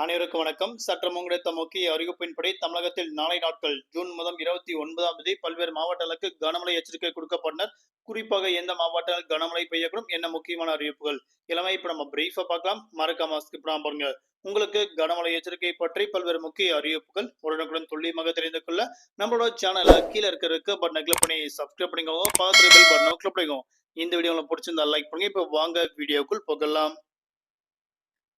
அனைவருக்கும் வணக்கம். சற்றம் கிடைத்த முக்கிய அறிவிப்பின்படி தமிழகத்தில் நாளை நாட்கள் ஜூன் மாதம் இருபத்தி ஒன்பதாம் தேதி பல்வேறு மாவட்டங்களுக்கு கனமழை எச்சரிக்கை கொடுக்கப்பட்டனர். குறிப்பாக எந்த மாவட்டங்கள் கனமழை பெய்யக்கூடும் என்ன முக்கியமான அறிவிப்புகள்? இளமை இப்ப நம்ம பிரீஃபா பார்க்கலாம். மறக்காம ஸ்கிப் பாருங்க. உங்களுக்கு கனமழை எச்சரிக்கை பற்றி பல்வேறு முக்கிய அறிவிப்புகள் உடனுக்குடன் துல்லியமாக தெரிந்து கொள்ள நம்மளோட சேனலை கீழே இருக்கிறதுக்கு இருக்க பட்டனை கிளிக் பண்ணி சப்ஸ்கிரைப் பண்ணிக்கோங்க. பக்கத்துல பெல் பட்டனை கிளிக் பண்ணிக்கோங்க. இந்த வீடியோ உங்களுக்கு பிடிச்சிருந்தா லைக் பண்ணுங்க. இப்போ வாங்க வீடியோக்குள் போகலாம்.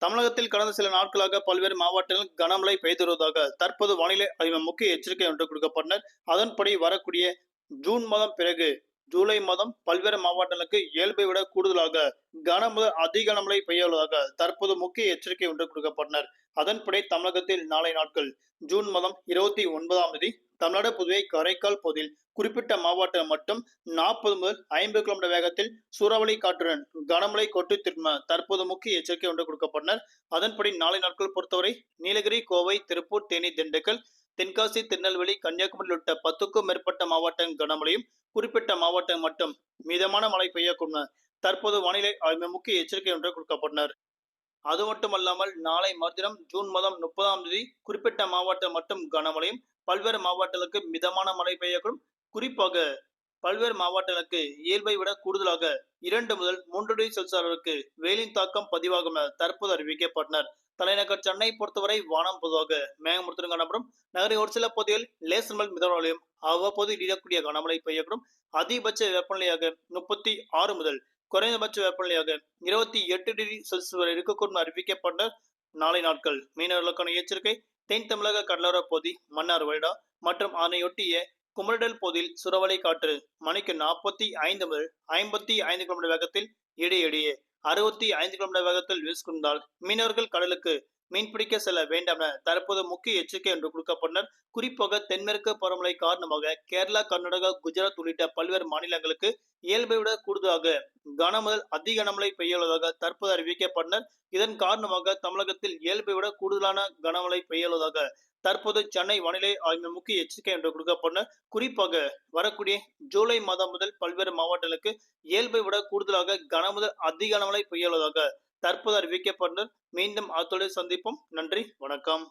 தமிழகத்தில் கடந்த சில நாட்களாக பல்வேறு மாவட்டங்களில் கனமழை பெய்து வருவதாக தற்போது வானிலை ஆய்வு முக்கிய எச்சரிக்கை ஒன்று கொடுக்கப்பட்டனர். அதன்படி வரக்கூடிய ஜூன் மாதம் பிறகு ஜூலை மாதம் பல்வேறு மாவட்டங்களுக்கு இயல்பை விட கூடுதலாக கனமழை அதிக கனமழை பெய்ய உள்ளதாக தற்போது முக்கிய எச்சரிக்கை ஒன்று கொடுக்கப்பட்டனர். அதன்படி தமிழகத்தில் நாளை நாட்கள் ஜூன் மாதம் இருபத்தி ஒன்பதாம் தேதி தமிழ்நாடு புதுவை காரைக்கால் பகுதியில் குறிப்பிட்ட மாவட்டம் மட்டும் நாற்பது முதல் ஐம்பது கிலோமீட்டர் வேகத்தில் சூறாவளி காற்றுடன் கனமழை கொட்டு திரும்ப தற்போது முக்கிய எச்சரிக்கை ஒன்று கொடுக்கப்பட்டனர். அதன்படி நாளை நாட்கள் பொறுத்தவரை நீலகிரி கோவை திருப்பூர் தேனி திண்டுக்கல் தென்காசி திருநெல்வேலி கன்னியாகுமரி உள்ளிட்ட பத்துக்கும் மேற்பட்ட மாவட்டம் கனமழையும் குறிப்பிட்ட மாவட்டம் மட்டும் மிதமான மழை பெய்யக்கூடும். தற்போது வானிலை ஆய்வு முக்கிய எச்சரிக்கை ஒன்று கொடுக்கப்பட்டனர். அது மட்டுமல்லாமல் நாளை மறுதினம் ஜூன் மாதம் முப்பதாம் தேதி குறிப்பிட்ட மாவட்டம் மட்டும் கனமழையும் பல்வேறு மாவட்டங்களுக்கு மிதமான மழை பெய்யக்கூடும். குறிப்பாக பல்வேறு மாவட்டங்களுக்கு இயல்பை விட கூடுதலாக இரண்டு முதல் மூன்று டிகிரி செல்சியஸ் அளவுக்கு வெயிலின் தாக்கம் பதிவாகும் என தற்போது அறிவிக்கப்பட்டனர். தலைநகர் சென்னை பொறுத்தவரை வானம் பொதுவாக மேகமூர்த்தம் காணப்படும். நகரின் ஒரு சில பகுதிகளில் லேசர் மல் மிதமலையும் அவ்வப்போது இடியக்கூடிய கனமழை பெய்யக்கூடும். அதிகபட்ச வெப்பநிலையாக முப்பத்தி ஆறு முதல் குறைந்தபட்ச வெப்பநிலையாக இருபத்தி எட்டு டிகிரி செல்சியஸ் வரை இருக்கக்கூடும் அறிவிக்கப்பட்ட நாளை நாட்கள் மீனவர்களுக்கான எச்சரிக்கை தென் தமிழக கடலோர பகுதி மன்னார் வருடா மற்றும் அதனையொட்டிய குமரடல் பகுதியில் சுரவலை காற்று மணிக்கு நாற்பத்தி ஐந்து முதல் ஐம்பத்தி ஐந்து கிலோமீட்டர் வேகத்தில் இடையிடையே அறுபத்தி ஐந்து கிலோமீட்டர் வேகத்தில் வீசுகின்றால் மீனவர்கள் கடலுக்கு மீன்பிடிக்க செல்ல வேண்டாம் என தற்போது முக்கிய எச்சரிக்கை என்று கொடுக்கப்பட்டனர் குறிப்பாக தென்மேற்கு பருவமழை காரணமாக கேரளா கர்நாடகா குஜராத் உள்ளிட்ட பல்வேறு மாநிலங்களுக்கு இயல்பை விட கூடுதலாக கனமுதல் அதிக கனமழை பெய்யுள்ளதாக தற்போது அறிவிக்கப்பட்டனர். இதன் காரணமாக தமிழகத்தில் இயல்பை விட கூடுதலான கனமழை பெய்யுள்ளதாக தற்போது சென்னை வானிலை ஆய்வு முக்கிய எச்சரிக்கை என்று கொடுக்கப்பட்ட குறிப்பாக வரக்கூடிய ஜூலை மாதம் முதல் பல்வேறு மாவட்டங்களுக்கு இயல்பை விட கூடுதலாக கனமுதல் அதிக கனமழை பெய்யுள்ளதாக தற்போது அறிவிக்கப்பட்டனர் மீண்டும் அத்துடன் சந்திப்போம். நன்றி வணக்கம்.